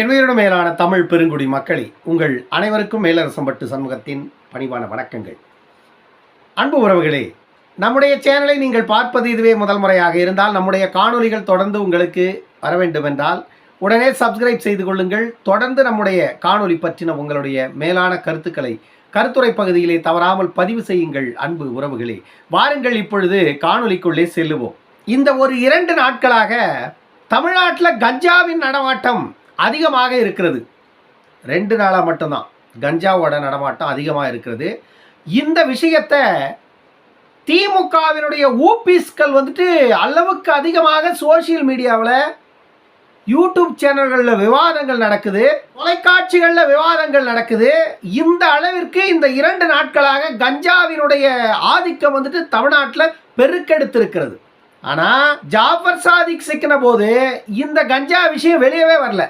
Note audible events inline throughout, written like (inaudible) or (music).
என்னுயிரிடம் மேலான தமிழ் பெருங்குடி மக்களே உங்கள் அனைவருக்கும் மேலரசம்பட்டு சமூகத்தின் பணிவான வணக்கங்கள். அன்பு உறவுகளே நம்முடைய சேனலை நீங்கள் பார்ப்பது இதுவே முதல் முறையாக இருந்தால் நம்முடைய காணொளிகள் தொடர்ந்து உங்களுக்கு வர வேண்டுமென்றால் உடனே சப்ஸ்கிரைப் செய்து கொள்ளுங்கள். தொடர்ந்து நம்முடைய காணொலி பற்றின உங்களுடைய மேலான கருத்துக்களை கருத்துரை பகுதியிலே தவறாமல் பதிவு செய்யுங்கள் அன்பு உறவுகளே. வாருங்கள் இப்பொழுது காணொலிக்குள்ளே செல்லுவோம். இந்த ஒரு இரண்டு நாட்களாக தமிழ்நாட்டில் கஞ்சாவின் நடமாட்டம் அதிகமாக இருக்கிறது. ரெண்டு நாளாக மட்டும்தான். கஞ்சாவோட நடமாட்டம் அதிகமாக இருக்கிறது. இந்த விஷயத்தை திமுகவினுடைய ஊபிஸ்கள் வந்துட்டு அளவுக்கு அதிகமாக சோஷியல் மீடியாவில் யூடியூப் சேனல்களில் விவாதங்கள் நடக்குது. தொலைக்காட்சிகளில் விவாதங்கள் நடக்குது. இந்த அளவிற்கு இந்த இரண்டு நாட்களாக கஞ்சாவினுடைய ஆதிக்கம் வந்துட்டு தமிழ்நாட்டில் பெருக்கெடுத்திருக்கிறது. ஆனால் ஜாஃபர் சாதிக் சிக்கின போது இந்த கஞ்சா விஷயம் வெளியவே வரல.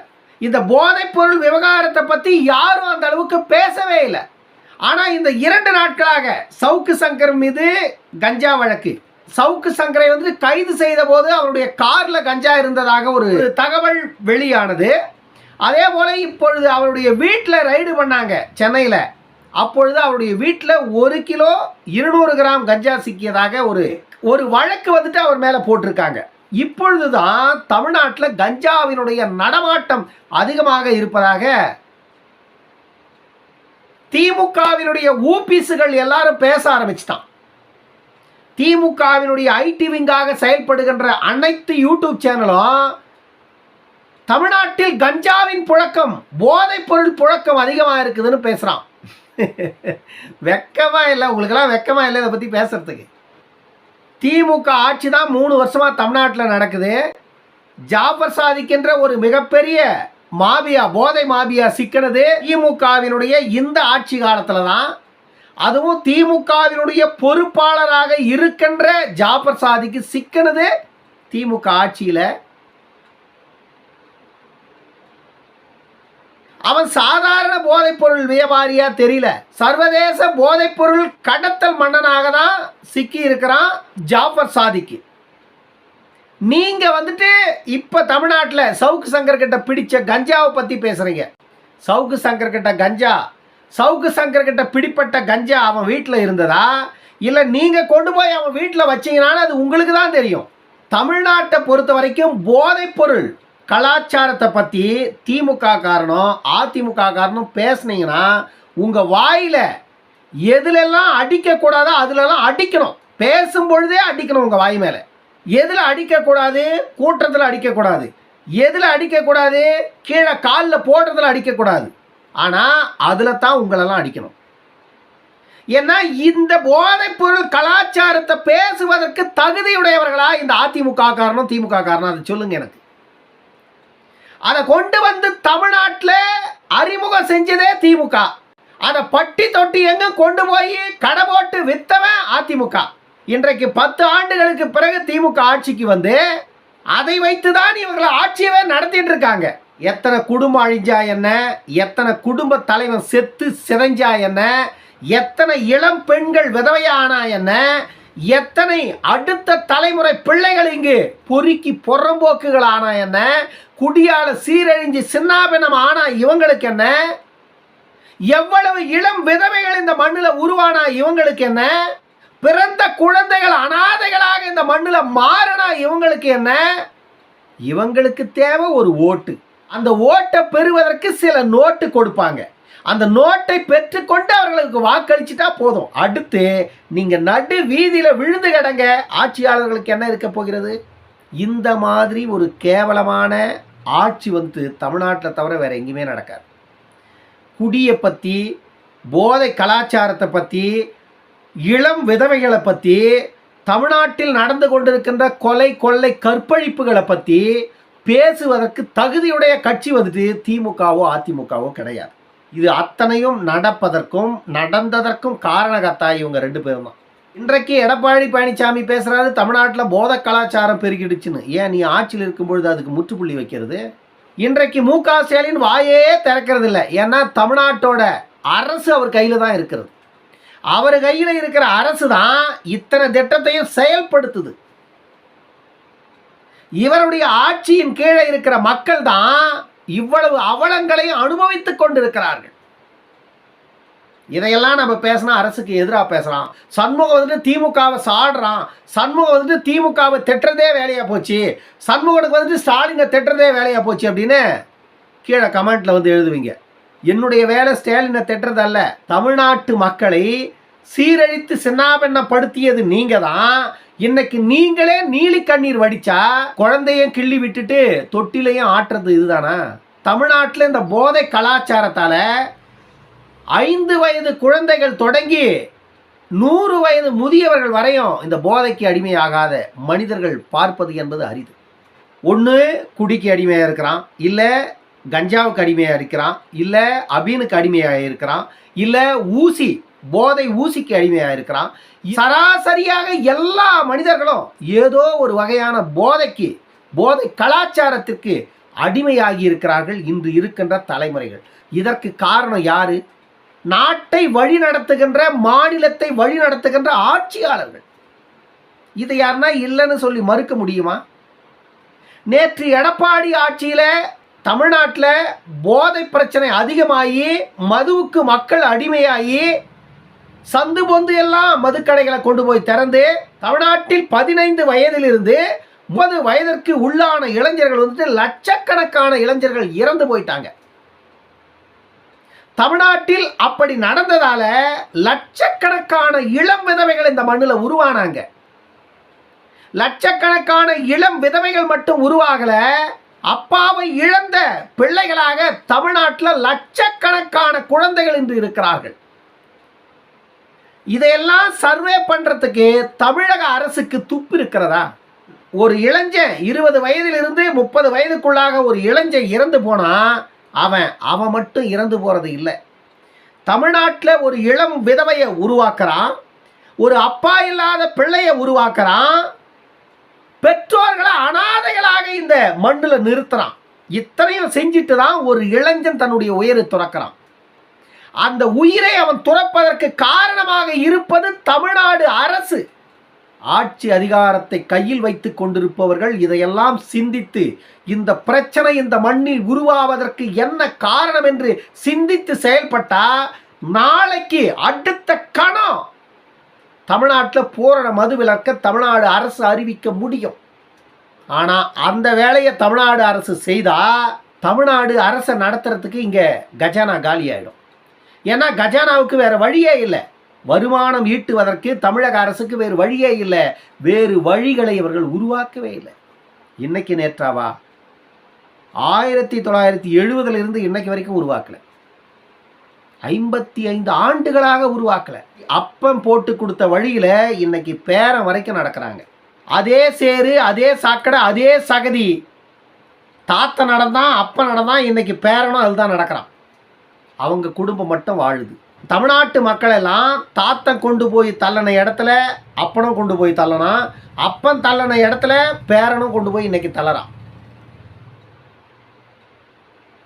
இந்த போதைப்பொருள் விவகாரத்தை பற்றி யாரும் அந்த அளவுக்கு பேசவே இல்லை. ஆனால் இந்த இரண்டு நாட்களாக சவுக்கு சங்கர் மீது கஞ்சா வழக்கு. சவுக்கு சங்கரை வந்து கைது செய்த போது அவருடைய காரில் கஞ்சா இருந்ததாக ஒரு தகவல் வெளியானது. அதே போல இப்பொழுது அவருடைய வீட்டில் ரைடு பண்ணாங்க சென்னையில். அப்பொழுது அவருடைய வீட்டில் ஒரு கிலோ இருநூறு கிராம் கஞ்சா சிக்கியதாக ஒரு ஒரு வழக்கு வந்துட்டு அவர் மேலே போட்டிருக்காங்க. இப்பொழுதுதான் தமிழ்நாட்டில் கஞ்சாவினுடைய நடமாட்டம் அதிகமாக இருப்பதாக திமுகவினுடைய ஊபிஸுகள் எல்லாரும் பேச ஆரம்பிச்சிட்டான். திமுகவினுடைய ஐடி விங்காக செயல்படுகின்ற அனைத்து யூடியூப் சேனலும் தமிழ்நாட்டில் கஞ்சாவின் புழக்கம் போதைப் பொருள் புழக்கம் அதிகமாக இருக்குதுன்னு பேசுகிறான் (laughs) வெக்கமாக இல்லை உங்களுக்கெல்லாம் வெக்கமாக இல்லை இதை பற்றி பேசுகிறதுக்கு திமுக ஆட்சி தான் மூணு வருஷமாக தமிழ்நாட்டில் நடக்குது. ஜாபர் சாதிக்கின்ற ஒரு மிகப்பெரிய மாபியா போதை மாபியா சிக்கினது திமுகவினுடைய இந்த ஆட்சி காலத்தில் தான். அதுவும் திமுகவினுடைய பொறுப்பாளராக இருக்கின்ற ஜாபர் சாதிக்கு சிக்கினது திமுக ஆட்சியில். அவன் சாதாரண போதைப்பொருள் வியாபாரியா தெரியல. சர்வதேச போதைப்பொருள் கடத்தல் மன்னனாக தான் சிக்கி இருக்கிறான் ஜாஃபர் சாதிக்கு. நீங்க வந்துட்டு இப்ப தமிழ்நாட்டில் சவுக்கு சங்கர் கிட்ட பிடிச்ச கஞ்சாவை பத்தி பேசுறீங்க. சவுக்கு சங்கர் கிட்ட கஞ்சா. சவுக்கு சங்கர் கிட்ட பிடிப்பட்ட கஞ்சா அவன் வீட்டில் இருந்ததா? இல்லை நீங்கள் கொண்டு போய் அவன் வீட்டில் வச்சிங்கனாலும் அது உங்களுக்கு தான் தெரியும். தமிழ்நாட்டை பொறுத்த வரைக்கும் போதைப் பொருள் கலாச்சாரத்தை பற்றி திமுக காரணம் அதிமுக காரணம் பேசுனீங்கன்னா உங்கள் வாயில் எதுலெல்லாம் அடிக்கக்கூடாதோ அதுலெல்லாம் அடிக்கணும். பேசும் பொழுதே அடிக்கணும் உங்கள் வாய் மேலே. எதில் அடிக்கக்கூடாது கூட்டத்தில் அடிக்கக்கூடாது எதில் அடிக்கக்கூடாது கீழே காலில் போடுறதுல அடிக்கக்கூடாது ஆனால் அதில் தான் உங்களெல்லாம் அடிக்கணும். ஏன்னா இந்த போதைப்பொருள் கலாச்சாரத்தை பேசுவதற்கு தகுதியுடையவர்களா இந்த அதிமுக காரணம் திமுக காரணம் அதை சொல்லுங்க எனக்கு. அதை கொண்டு வந்து தமிழ்நாட்டில் அறிமுகம் செஞ்சதே திமுக. அதை பட்டி தொட்டி எங்கும் கொண்டு போய் கடை போட்டு வித்தவன் அதிமுக. இன்றைக்கு பத்து ஆண்டுகளுக்கு பிறகு திமுக ஆட்சிக்கு வந்து அதை வைத்து தான் இவங்களை ஆட்சியவே நடத்திட்டு இருக்காங்க. எத்தனை குடும்பம் அழிஞ்சா என்ன? எத்தனை குடும்ப தலைவன் செத்து சிதைஞ்சா என்ன? எத்தனை இளம் பெண்கள் விதவையானா என்ன? எத்தனை அடுத்த தலைமுறை பிள்ளைகள் இங்கு பொறுக்கி புறம்போக்குகள் ஆனா என்ன? குடியால சீரழிஞ்சு சின்னாபினம் ஆனா இவங்களுக்கு என்ன? எவ்வளவு இளம் விதவைகள் இந்த மண்ணில் உருவானா இவங்களுக்கு என்ன? பிறந்த குழந்தைகள் அனாதைகளாக இந்த மண்ணில் மாறினா இவங்களுக்கு என்ன? இவங்களுக்கு தேவை ஒரு ஓட்டு. அந்த ஓட்டை பெறுவதற்கு சில நோட்டு கொடுப்பாங்க. அந்த நோட்டை பெற்றுக்கொண்டு அவர்களுக்கு வாக்களிச்சுட்டா போதும். அடுத்து நீங்கள் நடு வீதியில் விழுந்து கிடங்க. ஆட்சியாளர்களுக்கு என்ன இருக்க போகிறது? இந்த மாதிரி ஒரு கேவலமான ஆட்சி வந்து தமிழ்நாட்டில் தவிர வேறு எங்கேயுமே நடக்காது. குடியை பற்றி போதை கலாச்சாரத்தை பற்றி இளம் விதவைகளை பற்றி தமிழ்நாட்டில் நடந்து கொண்டிருக்கின்ற கொலை கொள்ளை கற்பழிப்புகளை பற்றி பேசுவதற்கு தகுதியுடைய கட்சி வந்துட்டு திமுகவோ அதிமுகவோ கிடையாது. இது அத்தனையும் நடப்பதற்கும் நடந்ததற்கும் காரணகத்தா இவங்க ரெண்டு பேரும் தான் இன்றைக்கு எடப்பாடி பழனிசாமி பேசுகிறாரு தமிழ்நாட்டில் போத கலாச்சாரம் பெருகிடுச்சுன்னு. ஏன் நீ ஆட்சியில் இருக்கும்பொழுது அதுக்கு முற்றுப்புள்ளி வைக்கிறது? இன்றைக்கு மு க ஸ்டாலின் வாயே திறக்கிறது இல்லை ஏன்னா தமிழ்நாட்டோட அரசு அவர் கையில் தான் இருக்கிறது. அவர் கையில் இருக்கிற அரசு தான் இத்தனை திட்டத்தையும் செயல்படுத்துது. இவருடைய ஆட்சியின் கீழே இருக்கிற மக்கள் தான் இவ்வளவு அவலங்களையும் அனுபவித்துக் கொண்டிருக்கிறார்கள். இதையெல்லாம் நம்ம பேசினா அரசுக்கு எதிராக பேசலாம். சண்முகம் வந்துட்டு திமுகவை சாடுறான். சண்முகம் வந்துட்டு திமுகவை திட்டுறதே வேலையாக போச்சு. சண்முகனுக்கு வந்துட்டு ஸ்டாலினை திட்டுறதே வேலையாக போச்சு அப்படின்னு கீழே கமெண்ட்டில் வந்து எழுதுவீங்க. என்னுடைய வேலை ஸ்டாலினை திட்டுறதல்ல தமிழ்நாட்டு மக்களை சீரழித்து சின்னாபெண்ணப்படுத்தியது நீங்கள் தான் இன்னைக்கு நீங்களே நீலி கண்ணீர் வடிச்சா குழந்தையும் கிள்ளி விட்டுட்டு தொட்டிலையும் ஆட்டுறது இதுதானா? தமிழ்நாட்டில் இந்த போதை கலாச்சாரத்தால் ஐந்து வயது குழந்தைகள் தொடங்கி நூறு வயது முதியவர்கள் வரையும் இந்த போதைக்கு அடிமையாகாத மனிதர்கள் பார்ப்பது என்பது அரிது. ஒன்று குடிக்கு அடிமையாக இருக்கிறான். இல்லை கஞ்சாவுக்கு அடிமையாக இருக்கிறான். இல்லை அபீனுக்கு அடிமையாக இருக்கிறான். இல்லை ஊசி போதை ஊசிக்கு அடிமையாக இருக்கிறான் சராசரியாக எல்லா மனிதர்களும் ஏதோ ஒரு வகையான போதைக்கு போதை கலாச்சாரத்திற்கு அடிமையாகி இருக்கிறார்கள் இன்று இருக்கின்ற தலைமுறைகள். இதற்கு காரணம் யாரு? நாட்டை வழி நடத்துகின்ற மாநிலத்தை வழி நடத்துகின்ற ஆட்சியாளர்கள். இதை யாருன்னா இல்லைன்னு சொல்லி மறுக்க முடியுமா? நேற்று எடப்பாடி ஆட்சியில் தமிழ்நாட்டில் போதை பிரச்சனை அதிகமாகி மதுவுக்கு மக்கள் அடிமையாகி சந்து பொந்து எல்லாம் மதுக்கடைகளை கொண்டு போய் திறந்து தமிழ்நாட்டில் பதினைந்து வயதிலிருந்து முப்பது வயதிற்கு உள்ளான இளைஞர்கள் வந்துட்டு லட்சக்கணக்கான இளைஞர்கள் இறந்து போயிட்டாங்க. தமிழ்நாட்டில் அப்படி நடந்ததால லட்சக்கணக்கான இளம் விதவைகள் இந்த மண்ணில் உருவானாங்க. லட்சக்கணக்கான இளம் விதவைகள் மட்டும் உருவாகல அப்பாவை இழந்த பிள்ளைகளாக தமிழ்நாட்டில் லட்சக்கணக்கான குழந்தைகள் இன்று இருக்கிறார்கள். இதையெல்லாம் சர்வே பண்ணுறதுக்கு தமிழக அரசுக்கு துப்பு இருக்கிறதா? ஒரு இளைஞன் இருபது வயதிலிருந்து முப்பது வயதுக்குள்ளாக ஒரு இளைஞன் இறந்து போனால் அவன் அவன் மட்டும் இறந்து போகிறது இல்லை. தமிழ்நாட்டில் ஒரு இளம் விதவையை உருவாக்குறான் ஒரு அப்பா இல்லாத பிள்ளையை உருவாக்குறான் பெற்றோர்களை அனாதைகளாக இந்த மண்ணில் நிறுத்துறான். இத்தனையும் செஞ்சுட்டு தான் ஒரு இளைஞன் தன்னுடைய உயிரை துறக்கிறான். அந்த உயிரை அவன் துறப்பதற்கு காரணமாக இருப்பது தமிழ்நாடு அரசு. ஆட்சி அதிகாரத்தை கையில் வைத்து கொண்டிருப்பவர்கள் இதையெல்லாம் சிந்தித்து இந்த பிரச்சனை இந்த மண்ணில் உருவாவதற்கு என்ன காரணம் என்று சிந்தித்து செயல்பட்டா நாளைக்கு அடுத்த கணம் தமிழ்நாட்டில் பூரண மது விலக்க தமிழ்நாடு அரசு அறிவிக்க முடியும். ஆனால் அந்த வேலையை தமிழ்நாடு அரசு செய்தால் தமிழ்நாடு அரசை நடத்துறதுக்கு இங்கே கஜானா காலி ஆகிடும் ஏன்னா கஜானாவுக்கு வேறு வழியே இல்லை. வருமானம் ஈட்டுவதற்கு தமிழக அரசுக்கு வேறு வழியே இல்லை. வேறு வழிகளை இவர்கள் உருவாக்கவே இல்லை. இன்னைக்கு நேற்றாவா? ஆயிரத்தி தொள்ளாயிரத்தி எழுபதுல இருந்து இன்னைக்கு வரைக்கும் உருவாக்கல. ஐம்பத்தி ஐந்து ஆண்டுகளாக உருவாக்கல. அப்பம் போட்டு கொடுத்த வழியில இன்னைக்கு பேரம் வரைக்கும் நடக்கிறாங்க. அதே சேரு அதே சாக்கடை அதே சகதி. தாத்த நடந்தான் அப்ப நடந்தான் இன்னைக்கு பேரனும் அதுதான் நடக்கிறான். அவங்க குடும்பம் மட்டும் வாழுது. தமிழ்நாட்டு மக்களெல்லாம் தாத்தன் கொண்டு போய் தள்ளன இடத்துல அப்பனும் கொண்டு போய் தள்ளனா அப்பன் தள்ளன இடத்துல பேரனும் கொண்டு போய் இன்னைக்கு தள்ளறான்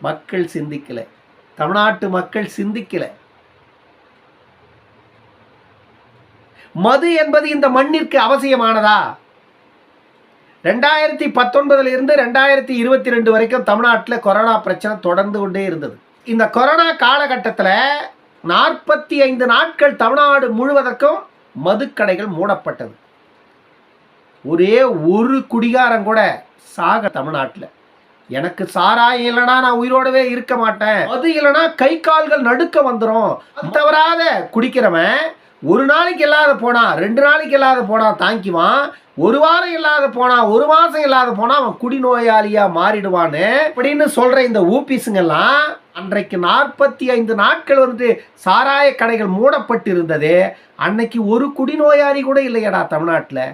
மக்கள் சிந்திக்கல. தமிழ்நாட்டு மக்கள் சிந்திக்கல. மது என்பது இந்த மண்ணிற்கு அவசியமானதா? ரெண்டாயிரத்தி பத்தொன்பதுல இருந்து ரெண்டாயிரத்தி இருபத்தி ரெண்டு வரைக்கும் தமிழ்நாட்டில் கொரோனா பிரச்சனை தொடர்ந்து கொண்டே இருந்தது. இந்த கொரோனா காலகட்டத்தில் நாற்பத்தி ஐந்து நாட்கள் தமிழ்நாடு முழுவதற்கும் மதுக்கடைகள் மூடப்பட்டது. ஒரே ஒரு குடிகாரம் கூட சாக தமிழ்நாட்டில். எனக்கு சாராயம் இல்லைனா நான் உயிரோடவே இருக்க மாட்டேன். அது இல்லைனா கை கால்கள் நடுக்க வந்துடும் தவறாத குடிக்கிறவன் ஒரு நாளைக்கு இல்லாத போனால் ரெண்டு நாளைக்கு இல்லாத போனால் தாங்கிவான் ஒரு வாரம் இல்லாத போனால் ஒரு மாதம் இல்லாத போனால் அவன் குடிநோயாளியாக மாறிடுவான்னு அப்படின்னு சொல்கிற இந்த ஊபிஸுங்கெல்லாம் அன்றைக்கு நாற்பத்தி ஐந்து நாட்கள் வந்து சாராய கடைகள் மூடப்பட்டு இருந்தது அன்னைக்கு ஒரு குடிநோயாளி கூட இல்லையடா தமிழ்நாட்டில்.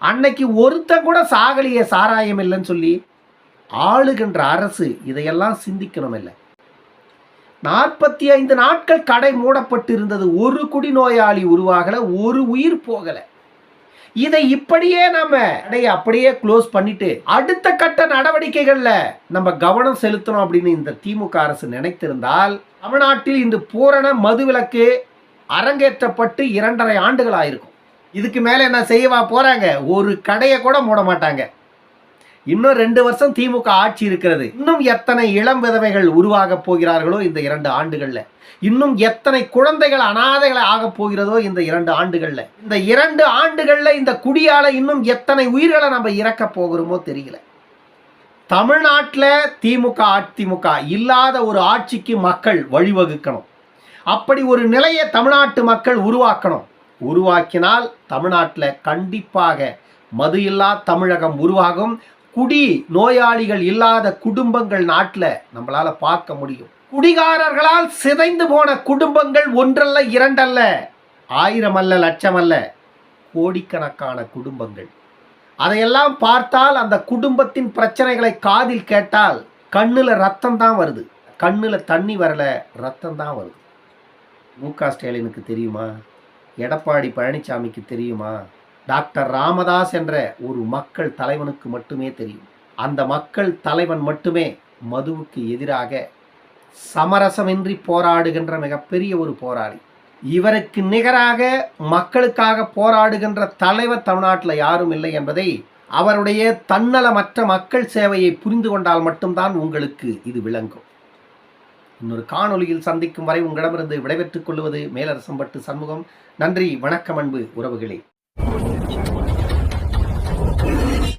அன்னைக்கு ஒருத்தன் கூட சாகலியே சாராயம் இல்லைன்னு சொல்லி ஆளுகின்ற அரசு இதையெல்லாம் சிந்திக்கணும் இல்லை நாற்பத்தி ஐந்து நாட்கள் கடை மூடப்பட்டு இருந்தது ஒரு குடிநோயாளி உருவாகல ஒரு உயிர் போகல. இதை இப்படியே நம்ம கடையை அப்படியே க்ளோஸ் பண்ணிட்டு அடுத்த கட்ட நடவடிக்கைகள்ல நம்ம கவனம் செலுத்தணும் அப்படின்னு இந்த திமுக அரசு நினைத்திருந்தால் தமிழ்நாட்டில் இந்த பூரண மதுவிலக்கு அரங்கேற்றப்பட்டு இரண்டரை ஆண்டுகள் ஆயிருக்கும் இதுக்கு மேல என்ன செய்யவா போறாங்க? ஒரு கடையை கூட மூட மாட்டாங்க. இன்னும் ரெண்டு வருஷம் திமுக ஆட்சி இருக்கிறது. இன்னும் எத்தனை இளம் விதவைகள் உருவாக போகிறார்களோ இந்த இரண்டு ஆண்டுகள்ல. இன்னும் எத்தனை குழந்தைகள் அனாதைகளை ஆகப் போகிறதோ இந்த இரண்டு ஆண்டுகள்ல. இந்த இரண்டு ஆண்டுகள்ல இந்த குடியால இன்னும் எத்தனை உயிர்களை நம்ம இறக்க போகிறோமோ தெரியல. தமிழ்நாட்டில் திமுக அதிமுக இல்லாத ஒரு ஆட்சிக்கு மக்கள் வழிவகுக்கணும். அப்படி ஒரு நிலையை தமிழ்நாட்டு மக்கள் உருவாக்கணும். உருவாக்கினால் தமிழ்நாட்டில் கண்டிப்பாக மது இல்லா தமிழகம் உருவாகும். குடி நோயாளிகள் இல்லாத குடும்பங்கள் நாட்டில் நம்மளால் பார்க்க முடியும். குடிகாரர்களால் சிதைந்து போன குடும்பங்கள் ஒன்றல்ல இரண்டல்ல ஆயிரம் அல்ல லட்சம் அல்ல கோடிக்கணக்கான குடும்பங்கள். அதையெல்லாம் பார்த்தால் அந்த குடும்பத்தின் பிரச்சனைகளை காதில் கேட்டால் கண்ணில் ரத்தம் தான் வருது. கண்ணில் தண்ணி வரல ரத்தம் தான் வருது. மு க ஸ்டாலினுக்கு தெரியுமா? எடப்பாடி பழனிசாமிக்கு தெரியுமா? டாக்டர் ராமதாஸ் என்ற ஒரு மக்கள் தலைவனுக்கு மட்டுமே தெரியும். அந்த மக்கள் தலைவன் மட்டுமே மதுவுக்கு எதிராக சமரசமின்றி போராடுகின்ற மிகப்பெரிய ஒரு போராளி. இவருக்கு நிகராக மக்களுக்காக போராடுகின்ற தலைவர் தமிழ்நாட்டில் யாரும் இல்லை என்பதை அவருடைய தன்னலமற்ற மக்கள் சேவையை புரிந்து கொண்டால் மட்டும்தான் உங்களுக்கு இது விளங்கும். இன்னொரு காணொளியில் சந்திக்கும் வரை உங்களிடமிருந்து விடைபெற்றுக் கொள்வது மேலரசம்பட்டு சண்முகம். நன்றி வணக்கம் அன்பு உறவுகளே.